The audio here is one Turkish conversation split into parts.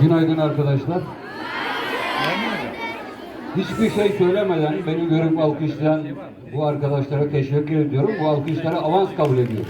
Günaydın arkadaşlar. Hiçbir şey söylemeden beni görüp alkışlayan bu arkadaşlara teşekkür ediyorum. Bu alkışlara avans kabul ediyorum.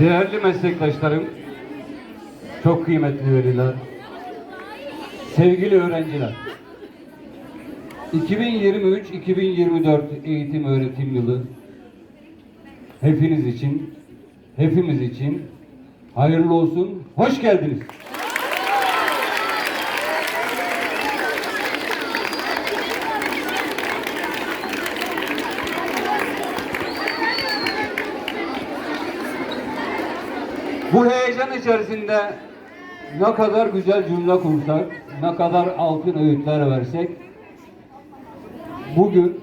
Değerli meslektaşlarım, çok kıymetli veliler, sevgili öğrenciler, 2023-2024 eğitim öğretim yılı hepiniz için, hepimiz için hayırlı olsun, hoş geldiniz. Bu heyecan içerisinde ne kadar güzel cümle kursak, ne kadar altın öğütler versek, bugün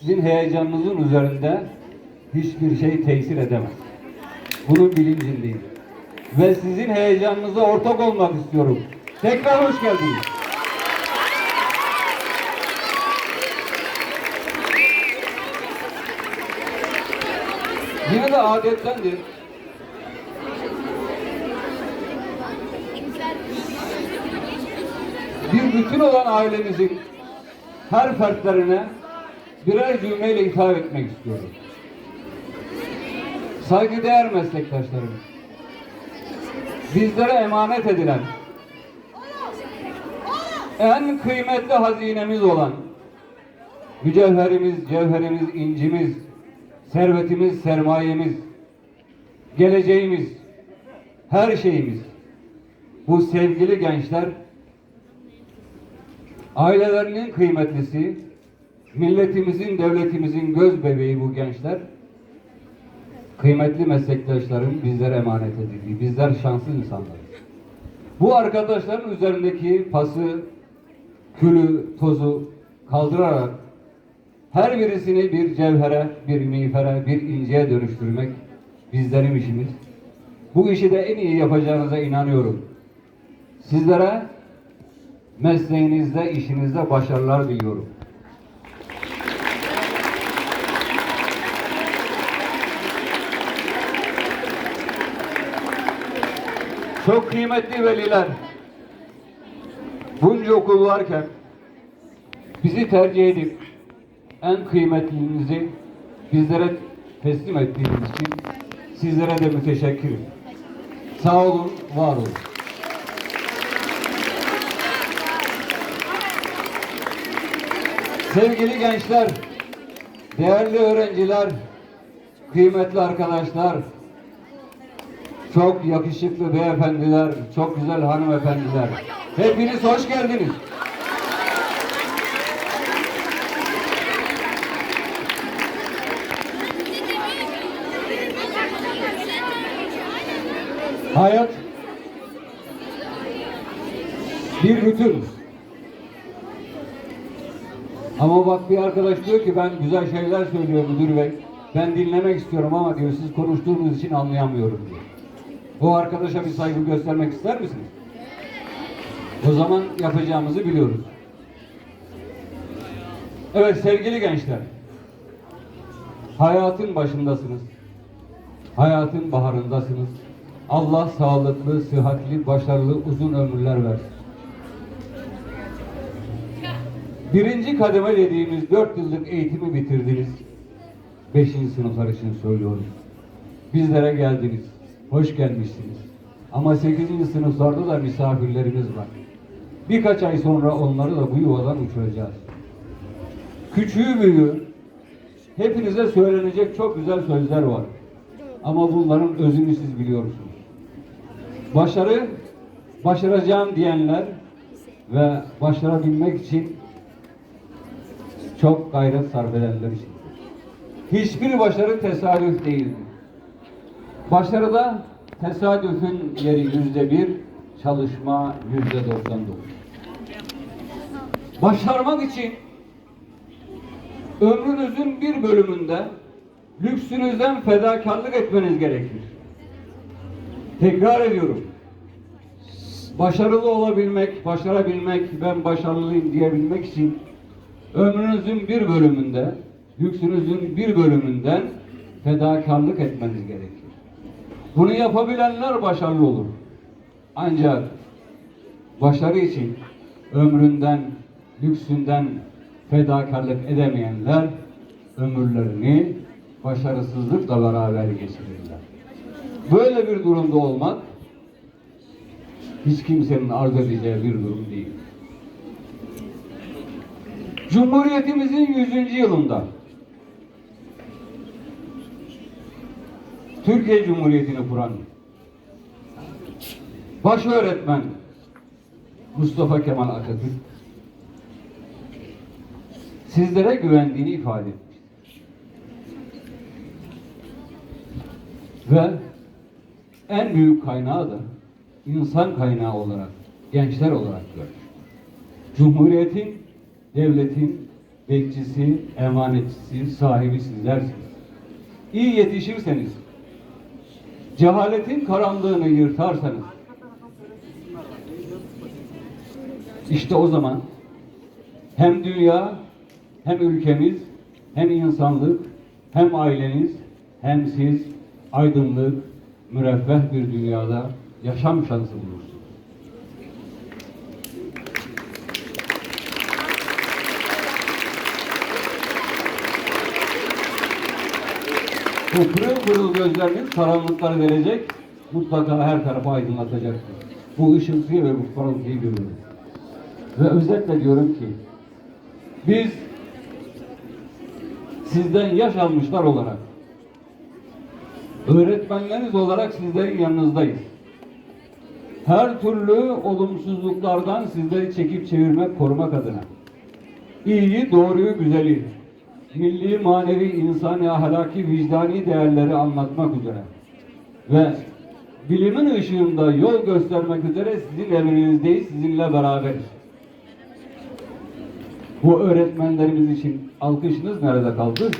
sizin heyecanınızın üzerinde hiçbir şey tesir edemez. Bunun bilincindeyim. Ve sizin heyecanınıza ortak olmak istiyorum. Tekrar hoş geldiniz. Yine de adettendir. Bütün olan ailemizin her fertlerine birer cümleyle hitap etmek istiyorum. Saygıdeğer meslektaşlarım, bizlere emanet edilen, en kıymetli hazinemiz olan, mücevherimiz, cevherimiz, incimiz, servetimiz, sermayemiz, geleceğimiz, her şeyimiz, bu sevgili gençler Ailelerinin kıymetlisi, milletimizin, devletimizin göz bebeği bu gençler. Kıymetli meslektaşlarım bizlere emanet edildi. Bizler şanslı insanlarız. Bu arkadaşların üzerindeki pası, külü, tozu kaldırarak her birisini bir cevhere, bir miğfere, bir inceye dönüştürmek bizlerin işimiz. Bu işi de en iyi yapacağınıza inanıyorum. Sizlere mesleğinizde, işinizde başarılar diliyorum. Çok kıymetli veliler, bunca okul varken bizi tercih edip en kıymetlinizi bizlere teslim ettiğiniz için sizlere de müteşekkirim. Sağ olun, var olun. Sevgili gençler, değerli öğrenciler, kıymetli arkadaşlar, çok yakışıklı beyefendiler, çok güzel hanımefendiler. Hepiniz hoş geldiniz. Hayat bir bütün. Ama bak bir arkadaş diyor ki ben güzel şeyler söylüyor müdür bey. Ben dinlemek istiyorum ama diyor siz konuştuğunuz için anlayamıyorum diyor. Bu arkadaşa bir saygı göstermek ister misiniz? O zaman yapacağımızı biliyoruz. Evet sevgili gençler. Hayatın başındasınız. Hayatın baharındasınız. Allah sağlıklı, sıhhatli, başarılı, uzun ömürler versin. Birinci kademe dediğimiz dört yıllık eğitimi bitirdiniz. Beşinci sınıflar için söylüyorum. Bizlere geldiniz. Hoş gelmişsiniz. Ama sekizinci sınıflarda da misafirlerimiz var. Birkaç ay sonra onları da bu yuvadan uçuracağız. Küçüğü büyüğü hepinize söylenecek çok güzel sözler var. Ama bunların özünü siz biliyorsunuz. Başarı, başaracağım diyenler ve başarabilmek için çok gayret sarf edenler için. Hiçbir başarı tesadüf değildir. Başarıda tesadüfün yeri yüzde bir, çalışma yüzde 99. Başarmak için ömrünüzün bir bölümünde lüksünüzden fedakarlık etmeniz gerekir. Tekrar ediyorum. Başarılı olabilmek, başarabilmek, ben başarılıyım diyebilmek için ömrünüzün bir bölümünde, lüksünüzün bir bölümünden fedakarlık etmeniz gerekir. Bunu yapabilenler başarılı olur. Ancak başarı için ömründen, lüksünden fedakarlık edemeyenler ömürlerini başarısızlıkla beraber geçirirler. Böyle bir durumda olmak hiç kimsenin arzu edeceği bir durum değil. Cumhuriyetimizin 100. yılında Türkiye Cumhuriyeti'ni kuran baş öğretmen Mustafa Kemal Atatürk sizlere güvendiğini ifade etmiştir. Ve en büyük kaynağı da insan kaynağı olarak, gençler olarak görmüş. Cumhuriyetin, devletin bekçisi, emanetçisi, sahibi sizlersiniz. İyi yetişirseniz, cehaletin karanlığını yırtarsanız, işte o zaman hem dünya, hem ülkemiz, hem insanlık, hem aileniz, hem siz aydınlık, müreffeh bir dünyada yaşam şansı bulursunuz. Bu pırıl pırıl gözleriniz karanlıkları verecek, mutlaka her tarafı aydınlatacaktır. Bu ışıltıyı ve bu parıltıyı görüyoruz. Ve özetle diyorum ki, biz sizden yaş almışlar olarak, öğretmenleriniz olarak sizlerin yanınızdayız. Her türlü olumsuzluklardan sizleri çekip çevirmek, korumak adına. İyiyi, doğruyu, güzeli, milli, manevi, insani, ahlaki, vicdani değerleri anlatmak üzere ve bilimin ışığında yol göstermek üzere sizin emrinizdeyiz, sizinle beraberiz. Bu öğretmenlerimiz için alkışınız nerede kaldı?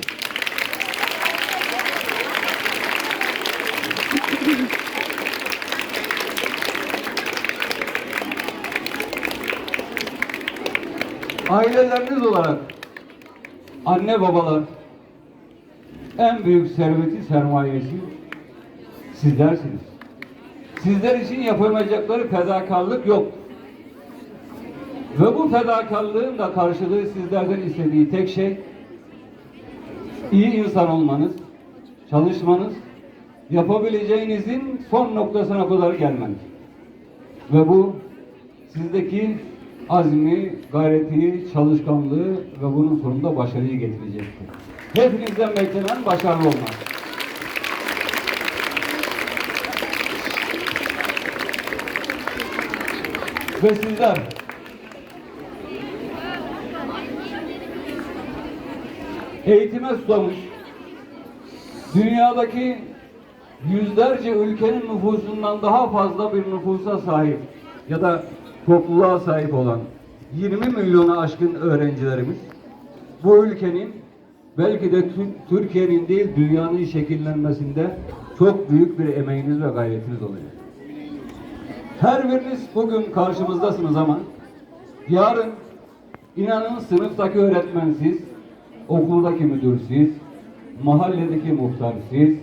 Aileleriniz olarak anne babalar en büyük serveti sermayesi sizlersiniz. Sizler için yapamayacakları fedakarlık yok. Ve bu fedakarlığın da karşılığı sizlerden istediği tek şey iyi insan olmanız, çalışmanız, yapabileceğinizin son noktasına kadar gelmeniz. Ve bu sizdeki azmi, gayreti, çalışkanlığı ve bunun sonunda başarıyı getirecektir. Hepinizden beklenen başarılı olmak. Ve sizler eğitime susamış, dünyadaki yüzlerce ülkenin nüfusundan daha fazla bir nüfusa sahip ya da topluluğa sahip olan 20 milyona aşkın öğrencilerimiz bu ülkenin belki de Tü- Türkiye'nin değil dünyanın şekillenmesinde çok büyük bir emeğiniz ve gayretiniz olacak. Her biriniz bugün karşımızdasınız ama yarın inanın sınıftaki öğretmen siz, okuldaki müdür siz, mahalledeki muhtar siz,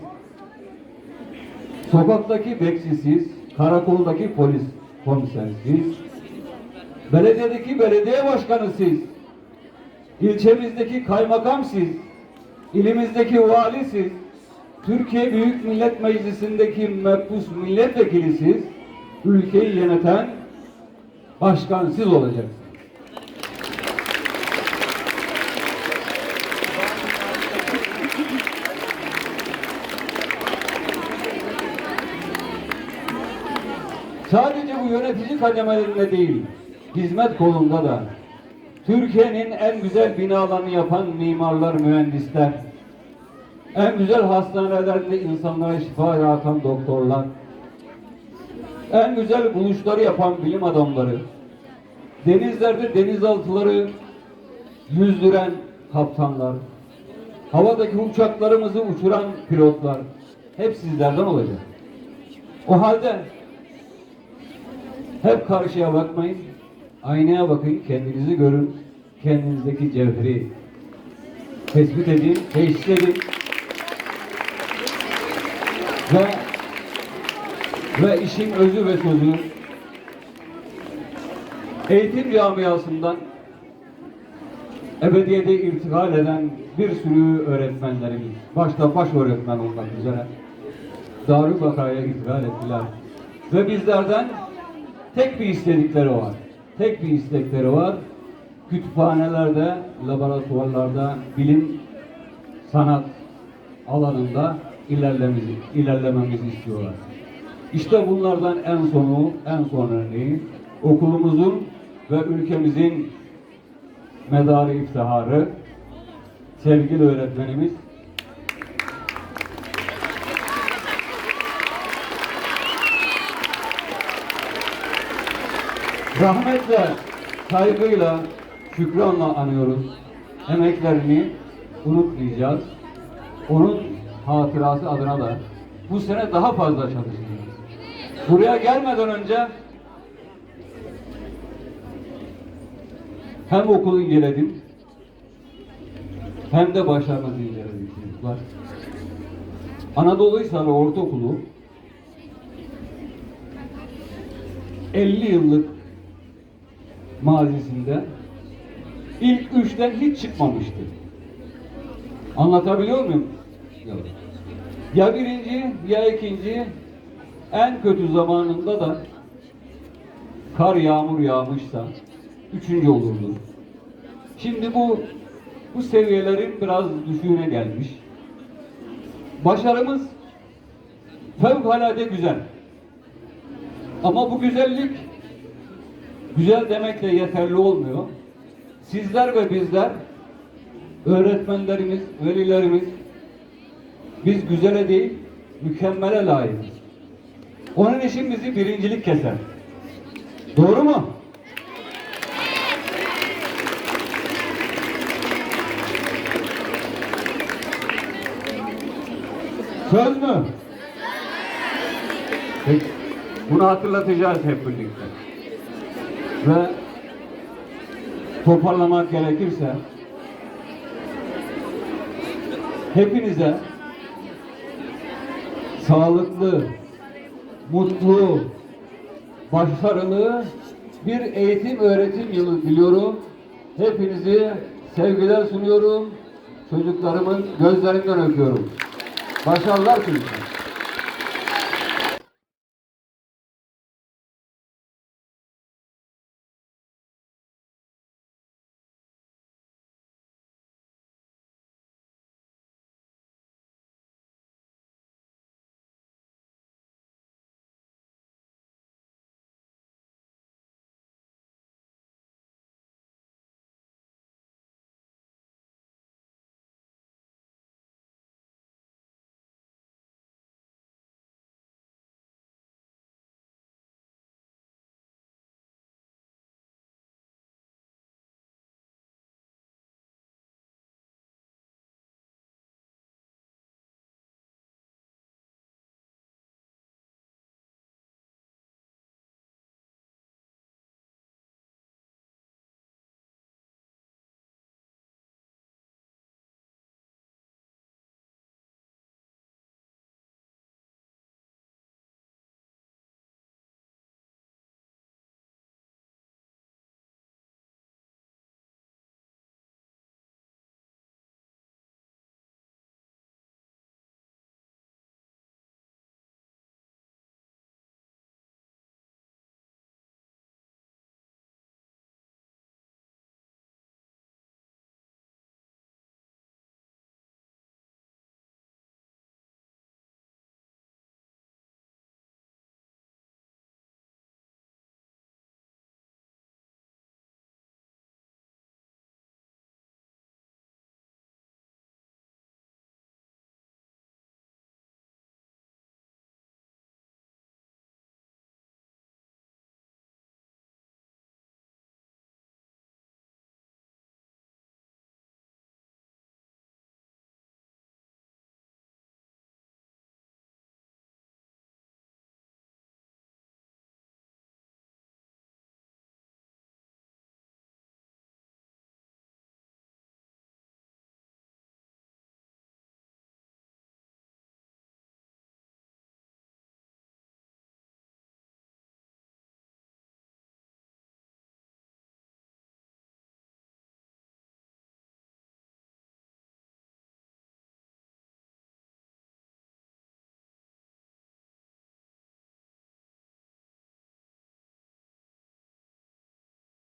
sokaktaki bekçi siz, karakoldaki polis komiser siz, belediyedeki belediye başkanı siz, ilçemizdeki kaymakam siz, ilimizdeki vali siz, Türkiye Büyük Millet Meclisi'ndeki mebus milletvekili siz, ülkeyi yöneten başkan siz olacaksınız. Sadece bu yönetici kademelerinde değil, hizmet kolunda da. Türkiye'nin en güzel binalarını yapan mimarlar, mühendisler, en güzel hastanelerinde insanlara şifa dağıtan doktorlar, en güzel buluşları yapan bilim adamları, denizlerde denizaltıları yüzdüren kaptanlar, havadaki uçaklarımızı uçuran pilotlar. Hep sizlerden olacak. O halde hep karşıya bakmayın, aynaya bakın, kendinizi görün, kendinizdeki cevheri tespit edin, teşhis edin ve ve işin özü ve sözü eğitim camiasından ebediyede irtikal eden bir sürü öğretmenlerimiz, başta baş öğretmen olmak üzere Darülbaka'ya irtikal ettiler. Ve bizlerden tek bir istedikleri var. Tek bir istekleri var. Kütüphanelerde, laboratuvarlarda, bilim, sanat alanında ilerlememizi, ilerlememizi istiyorlar. İşte bunlardan en sonu, en son örneği okulumuzun ve ülkemizin medarı iftiharı sevgili öğretmenimiz rahmetle, saygıyla, şükranla anıyoruz. Emeklerini unutmayacağız. Onun hatırası adına da bu sene daha fazla çalışacağız. Buraya gelmeden önce hem okulu inceledim hem de başarımızı inceledim çocuklar. Anadolu Hisarı Ortaokulu 50 yıllık mazisinde ilk üçten hiç çıkmamıştı. Anlatabiliyor muyum? Yok. Ya birinci ya ikinci en kötü zamanında da kar yağmur yağmışsa üçüncü olurdu. Şimdi bu bu seviyelerin biraz düşüğüne gelmiş. Başarımız fevkalade güzel. Ama bu güzellik güzel demekle yeterli olmuyor. Sizler ve bizler öğretmenlerimiz, velilerimiz biz güzele değil mükemmele layığız. Onun için bizi birincilik keser. Doğru mu? Söz mü? Peki. Bunu hatırlatacağız hep birlikte. Ve toparlamak gerekirse hepinize sağlıklı, mutlu, başarılı bir eğitim öğretim yılı diliyorum. Hepinizi sevgiler sunuyorum. Çocuklarımın gözlerinden öpüyorum. Başarılar çocuklar.